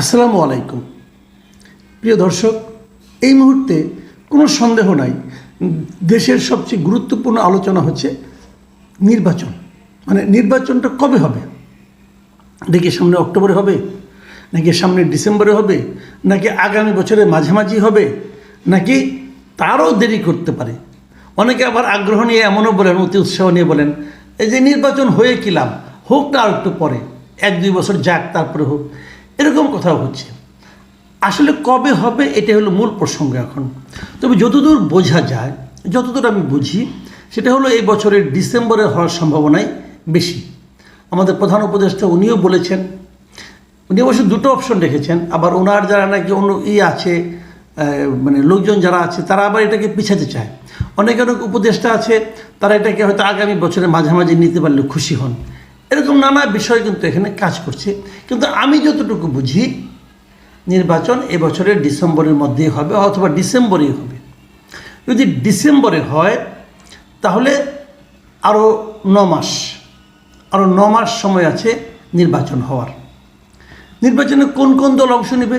আসসালামু আলাইকুম। প্রিয় দর্শক, এই মুহূর্তে কোনো সন্দেহ নাই, দেশের সবচেয়ে গুরুত্বপূর্ণ আলোচনা হচ্ছে নির্বাচন। মানে নির্বাচনটা কবে হবে? দেখি সামনে অক্টোবরে হবে, নাকি সামনে ডিসেম্বরে হবে, নাকি আগামী বছরের মাঝামাঝি হবে, নাকি তারও দেরি করতে পারে। অনেকে আবার আগ্রহ নিয়ে এমনও বলেন, অতি উৎসাহ নিয়ে বলেন, এই যে নির্বাচন হয়ে কি লাভ? হোক না আর একটু পরে, এক দুই বছর যাক, তারপরে হোক। এরকম কথাও হচ্ছে। আসলে কবে হবে এটা হলো মূল প্রসঙ্গ এখন। তবে যতদূর বোঝা যায়, যতদূর আমি বুঝি, সেটা হলো এই বছরের ডিসেম্বরে হওয়ার সম্ভাবনাই বেশি। আমাদের প্রধান উপদেষ্টা উনিও বলেছেন, উনি অবশ্য দুটো অপশন রেখেছেন, আবার ওনার যারা নাকি অন্য ই আছে মানে লোকজন যারা আছে, তারা আবার এটাকে পিছাতে চায়। অনেক অনেক উপদেষ্টা আছে, তারা এটাকে হয়তো আগামী বছরের মাঝামাঝি নিতে পারলে খুশি হন। এরকম নানা বিষয় কিন্তু এখানে কাজ করছে। কিন্তু আমি যতটুকু বুঝি, নির্বাচন এবছরের ডিসেম্বরের মধ্যেই হবে অথবা ডিসেম্বরেই হবে। যদি ডিসেম্বরে হয়, তাহলে আরও ন মাস আরও ন মাস সময় আছে নির্বাচন হওয়ার। নির্বাচনে কোন কোন দল অংশ নেবে,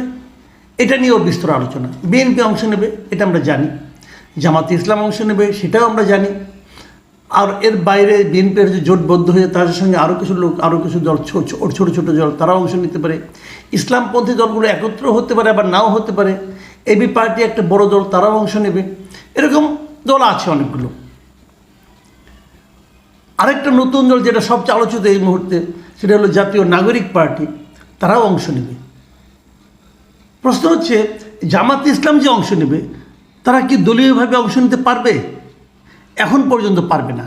এটা নিয়েও বিস্তর আলোচনা। বিএনপি অংশ নেবে, এটা আমরা জানি। জামাতে ইসলাম অংশ নেবে, সেটাও আমরা জানি। আর এর বাইরে বিএনপির যে জোটবদ্ধ হয়ে তাদের সঙ্গে আরও কিছু লোক আরও কিছু দল ছোট ছোট দল, তারাও অংশ নিতে পারে। ইসলামপন্থী দলগুলো একত্র হতে পারে, আবার নাও হতে পারে। এবি পার্টি একটা বড় দল, তারাও অংশ নেবে। এরকম দল আছে অনেকগুলো। আরেকটা নতুন দল যেটা সবচেয়ে আলোচিত এই মুহূর্তে, সেটা হলো জাতীয় নাগরিক পার্টি। তারাও অংশ নেবে। প্রশ্ন হচ্ছে, জামাত ইসলাম যে অংশ নেবে, তারা কি দলীয়ভাবে অংশ নিতে পারবে? এখন পর্যন্ত পারবে না।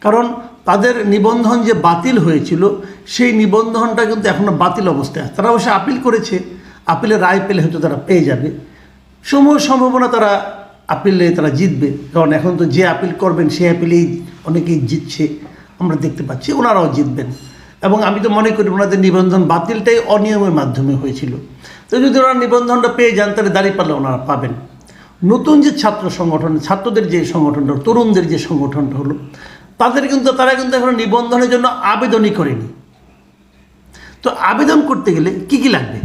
কারণ তাদের নিবন্ধন যে বাতিল হয়েছিল, সেই নিবন্ধনটা কিন্তু এখনও বাতিল অবস্থায়। তারা অবশ্য আপিল করেছে। আপিলের রায় পেলে হয়তো তারা পেয়ে যাবে। সমূহ সম্ভাবনা তারা আপিলে তারা জিতবে। কারণ এখন তো যে আপিল করবেন, সেই আপিলেই অনেকেই জিতছে। আমরা দেখতে পাচ্ছি, ওনারাও জিতবেন। এবং আমি তো মনে করি ওনাদের নিবন্ধন বাতিলটাই অনিয়মের মাধ্যমে হয়েছিল। তো যদি ওনারা নিবন্ধনটা পেয়ে যান, তাহলে দাঁড়িয়ে পারলে ওনারা পাবেন। নতুন যে ছাত্র সংগঠন, ছাত্রদের যে সংগঠনটা, তরুণদের যে সংগঠনটা হলো, তাদের কিন্তু, তারা কিন্তু এখন নিবন্ধনের জন্য আবেদনই করেনি। তো আবেদন করতে গেলে কি কি লাগবে?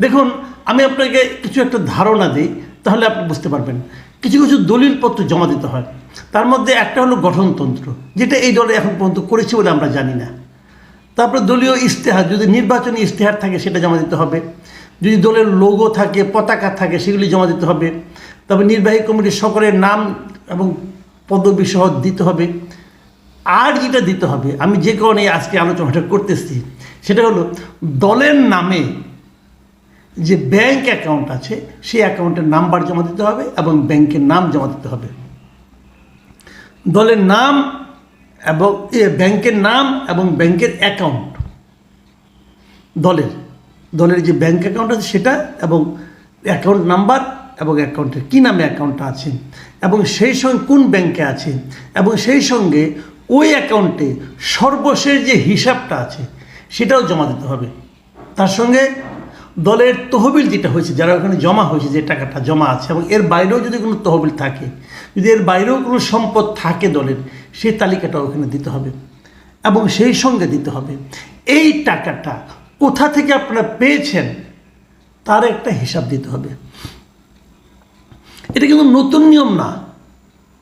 দেখুন, আমি আপনাকে কিছু একটা ধারণা দিই, তাহলে আপনি বুঝতে পারবেন। কিছু কিছু দলিলপত্র জমা দিতে হয়। তার মধ্যে একটা হলো গঠনতন্ত্র, যেটা এই দলে এখন পর্যন্ত করেছে বলে আমরা জানি না। তারপরে দলীয় ইশতেহার, যদি নির্বাচনী ইশতেহার থাকে, সেটা জমা দিতে হবে। যদি দলের লোগো থাকে, পতাকা থাকে, সেগুলি জমা দিতে হবে। তবে নির্বাহী কমিটির সকলের নাম এবং পদবি সহ দিতে হবে। আর যেটা দিতে হবে, আমি যে কারণে আজকে আলোচনাটা করতেছি, সেটা হলো দলের নামে যে ব্যাংক অ্যাকাউন্ট আছে, সেই অ্যাকাউন্টের নাম্বার জমা দিতে হবে এবং ব্যাংকের নাম জমা দিতে হবে। দলের নাম এবং ব্যাংকের নাম এবং ব্যাংকের অ্যাকাউন্ট দলের। দলের যে ব্যাংক অ্যাকাউন্ট আছে সেটা এবং অ্যাকাউন্ট নাম্বার এবং অ্যাকাউন্টের কী নামে অ্যাকাউন্টটা আছে এবং সেই সঙ্গে কোন ব্যাংকে আছে এবং সেই সঙ্গে ওই অ্যাকাউন্টে সর্বশেষ যে হিসাবটা আছে সেটাও জমা দিতে হবে। তার সঙ্গে দলের তহবিল যেটা হয়েছে, যারা ওখানে জমা হয়েছে, যে টাকাটা জমা আছে এবং এর বাইরেও যদি কোনো তহবিল থাকে, যদি এর বাইরেও কোনো সম্পদ থাকে দলের সেই তালিকাটা ওখানে দিতে হবে এবং সেই সঙ্গে দিতে হবে। এই টাকাটা কোথা থেকে আপনারা পেয়েছেন, তার একটা হিসাব দিতে হবে। এটা কিন্তু নতুন নিয়ম না।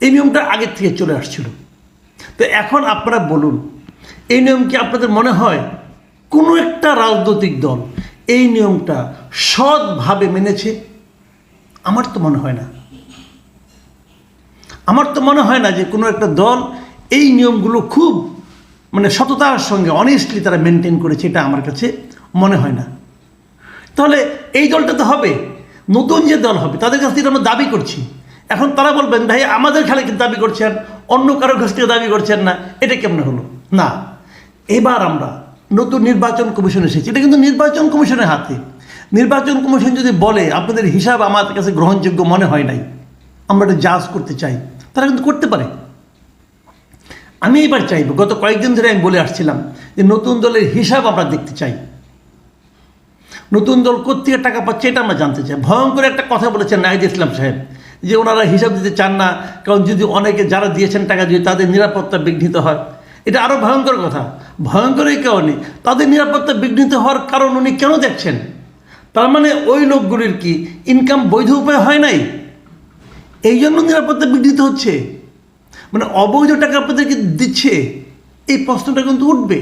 এই নিয়মটা আগের থেকে চলে আসছিল। তো এখন আপনারা বলুন, এই নিয়ম কি আপনাদের মনে হয়? কোনো একটা রাজনৈতিক দল এই নিয়মটা সৎভাবে মেনেছে? আমার তো মনে হয় না। আমার তো মনে হয় না যে কোনো একটা দল এই নিয়মগুলো খুব মানে সততার সঙ্গে অনেস্টলি তারা মেনটেন করেছে, এটা আমার কাছে মনে হয় না। তাহলে এই দলটা তো হবে, নতুন যে দল হবে, তাদের কাছ থেকে আমরা দাবি করছি। এখন তারা বলবেন, ভাই, আমাদের খেলা কিন্তু দাবি করছেন, অন্য কারও কাছ থেকে দাবি করছেন না, এটা কেমন হলো? না, এবার আমরা নতুন নির্বাচন কমিশন এসেছি। এটা কিন্তু নির্বাচন কমিশনের হাতে। নির্বাচন কমিশন যদি বলে, আপনাদের হিসাব আমার কাছে গ্রহণযোগ্য মনে হয় নাই, আমরা এটা জাজ করতে চাই, তারা কিন্তু করতে পারে। আমি এবার চাইব, গত কয়েকদিন ধরে আমি বলে আসছিলাম যে নতুন দলের হিসাব আমরা দেখতে চাই। নতুন দল কোথেকে টাকা পাচ্ছে এটা আমরা জানতে চাই। ভয়ঙ্কর একটা কথা বলেছেন নাহিদ ইসলাম সাহেব, যে ওনারা হিসাব দিতে চান না, কারণ যদি অনেকে যারা দিয়েছেন টাকা যদি তাদের নিরাপত্তা বিঘ্নিত হয়। এটা আরও ভয়ঙ্কর কথা। ভয়ঙ্কর এই কারণে তাদের নিরাপত্তা বিঘ্নিত হওয়ার কারণ উনি কেন দেখছেন? তার মানে ওই লোকগুলির কি ইনকাম বৈধ উপায় হয় নাই? এই জন্য নিরাপত্তা বিঘ্নিত হচ্ছে। মানে অবৈধ টাকা আপনাদেরকে দিচ্ছে, এই প্রশ্নটা কিন্তু উঠবে।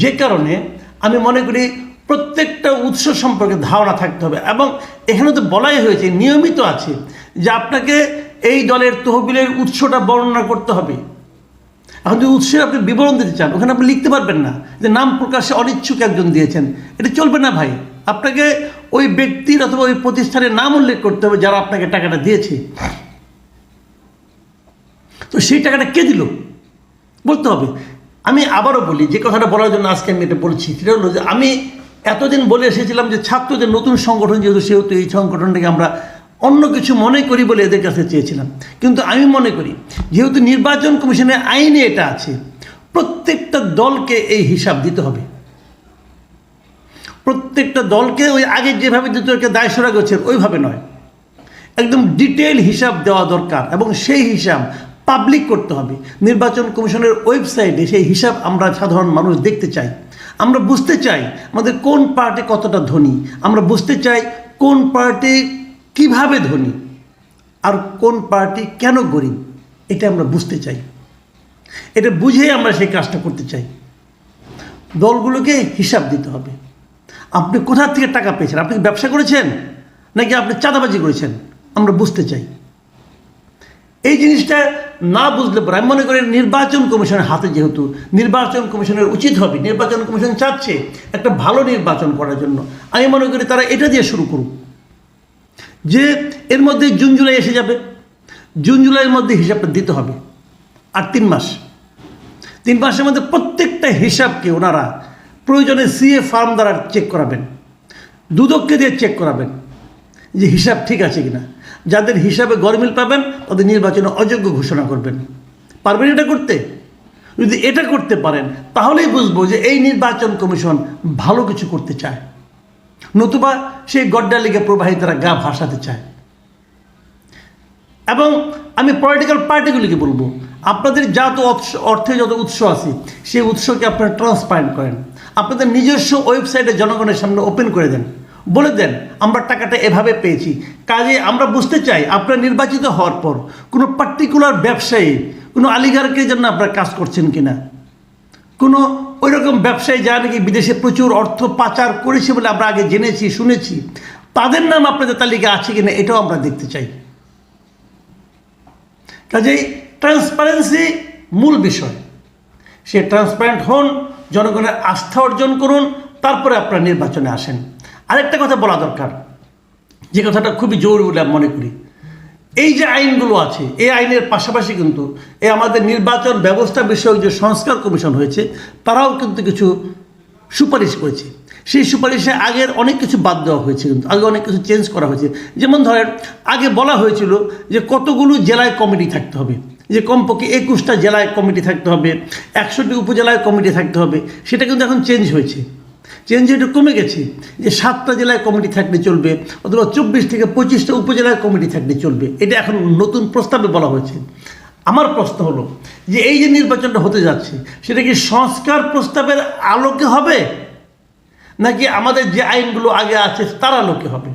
যে কারণে আমি মনে করি প্রত্যেকটা উৎস সম্পর্কে ধারণা থাকতে হবে। এবং এখানে তো বলাই হয়েছে, নিয়মিত আছে, যে আপনাকে এই দলের তহবিলের উৎসটা বর্ণনা করতে হবে। এখন যদি উৎসের আপনি বিবরণ দিতে চান, ওখানে আপনি লিখতে পারবেন না যে নাম প্রকাশে অনিচ্ছুক একজন দিয়েছেন। এটা চলবে না ভাই। আপনাকে ওই ব্যক্তির অথবা ওই প্রতিষ্ঠানের নাম উল্লেখ করতে হবে যারা আপনাকে টাকাটা দিয়েছে। তো সেই টাকাটা কে দিল? বলতে হবে। আমি আবারও বলি, যে কথাটা বলার জন্য আজকে আমি এটা বলছি, সেটা হলো যে আমি এতদিন বলে এসেছিলাম যে ছাত্রদের নতুন সংগঠন যেহেতু, সেহেতু এই সংগঠনটাকে আমরা অন্য কিছু মনে করি বলে এদের কাছে চেয়েছিলাম। কিন্তু আমি মনে করি, যেহেতু নির্বাচন কমিশনের আইনে এটা আছে, প্রত্যেকটা দলকে এই হিসাব দিতে হবে। প্রত্যেকটা দলকে ওই আগে যেভাবে দিত একে দায়সরা করছে, ওইভাবে নয়। একদম ডিটেল হিসাব দেওয়া দরকার এবং সেই হিসাব পাবলিক করতে হবে। নির্বাচন কমিশনের ওয়েবসাইটে সেই হিসাব আমরা সাধারণ মানুষ দেখতে চাই। আমরা বুঝতে চাই আমাদের কোন পার্টি কতটা ধনী। আমরা বুঝতে চাই কোন পার্টি কীভাবে ধনী আর কোন পার্টি কেন গরিব। এটা আমরা বুঝতে চাই। এটা বুঝেই আমরা সেই কাজটা করতে চাই। দলগুলোকে হিসাব দিতে হবে। আপনি কোথা থেকে টাকা পেয়েছেন? আপনি ব্যবসা করেছেন? নাকি আপনি চাঁদাবাজি করেছেন? আমরা বুঝতে চাই। এই জিনিসটা না বুঝলে পরে আমি মনে করি নির্বাচন কমিশনের হাতে যেহেতু নির্বাচন কমিশনের উচিত হবে, নির্বাচন কমিশন চাচ্ছে একটা ভালো নির্বাচন করার জন্য। আমি মনে করি তারা এটা দিয়ে শুরু করুক। যে এর মধ্যে জুন, জুলাই এসে যাবে, জুন, জুলাইয়ের মধ্যে হিসাবটা দিতে হবে, আর তিন মাস। তিন মাসের মধ্যে প্রত্যেকটা হিসাবকে ওনারা প্রয়োজনে সিএ ফার্ম দ্বারা চেক করাবেন, দুদককে দিয়ে চেক করাবেন যে হিসাব ঠিক আছে কিনা। যাদের হিসাবে গরমিল পাবেন, তাদের নির্বাচনে অযোগ্য ঘোষণা করবেন। পারবেন এটা করতে? যদি এটা করতে পারেন, তাহলেই বুঝব যে এই নির্বাচন কমিশন ভালো কিছু করতে চায়। নতুবা সেই গড্ডালিকে প্রবাহী তারা গা ভাসাতে চায়। এবং আমি পলিটিক্যাল পার্টিগুলিকে বলব, আপনাদের যত অর্থে যত উৎস আছে, সেই উৎসকে আপনারা ট্রান্সপারেন্ট করেন। আপনাদের নিজস্ব ওয়েবসাইটে জনগণের সামনে ওপেন করে দেন। বলে দেন, আমরা টাকাটা এভাবে পেয়েছি। কাজে আমরা বুঝতে চাই আপনার নির্বাচিত হওয়ার পর কোনো পার্টিকুলার ব্যবসায়ী, কোনো আলিগারকে জন্য আপনারা কাজ করছেন কিনা? কোনো ওই রকম ব্যবসায়ী যারা নাকি বিদেশে প্রচুর অর্থ পাচার করেছে বলে আমরা আগে জেনেছি, শুনেছি, তাদের নাম আপনাদের তালিকা আছে কিনা এটাও আমরা দেখতে চাই। কাজেই ট্রান্সপারেন্সি মূল বিষয়। সে ট্রান্সপারেন্ট হন, জনগণের আস্থা অর্জন করুন, তারপরে আপনারা নির্বাচনে আসেন। আরেকটা কথা বলা দরকার। যে কথাটা খুবই জরুরি বলে মনে করি। এই যে আইনগুলো আছে, এই আইনের পাশাপাশি কিন্তু এই আমাদের নির্বাচন ব্যবস্থা বিষয়ক যে সংস্কার কমিশন হয়েছে, তারাও কিন্তু কিছু সুপারিশ করেছে। সেই সুপারিশে আগের অনেক কিছু বাদ দেওয়া হয়েছে কিন্তু, আগে অনেক কিছু চেঞ্জ করা হয়েছে। যেমন ধরেন, আগে বলা হয়েছিল যে কতগুলো জেলায় কমিটি থাকতে হবে। যে কমপক্ষে একুশটা জেলায় কমিটি থাকতে হবে, একশোটি উপজেলায় কমিটি থাকতে হবে, সেটা কিন্তু এখন চেঞ্জ হয়েছে। চেঞ্জ এটা কমে গেছে, যে সাতটা জেলায় কমিটি থাকলে চলবে, অথবা চব্বিশ থেকে পঁচিশটা উপজেলায় কমিটি থাকলে চলবে, এটা এখন নতুন প্রস্তাবে বলা হয়েছে। আমার প্রশ্ন হলো যে এই যে নির্বাচনটা হতে যাচ্ছে, সেটা কি সংস্কার প্রস্তাবের আলোকে হবে? নাকি আমাদের যে আইনগুলো আগে আছে, তার আলোকে হবে?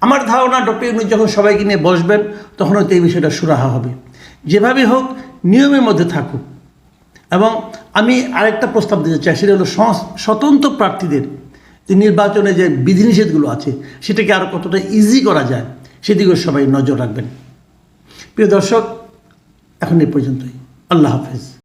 আমার ধারণা ডক্টর ইউনুস যখন সবাইকে নিয়ে বসবেন, তখন হয়তো এই বিষয়টা সুরাহা হবে। যেভাবে হোক, নিয়মের মধ্যে থাকুক। এবং আমি আরেকটা প্রস্তাব দিতে চাই, সেটা হলো স্বতন্ত্র প্রার্থীদের যে নির্বাচনে যে বিধিনিষেধগুলো আছে, সেটাকে আরও কতটা ইজি করা যায়, সেদিকেও সবাই নজর রাখবেন। প্রিয় দর্শক, এখন এ পর্যন্তই। আল্লাহ হাফেজ।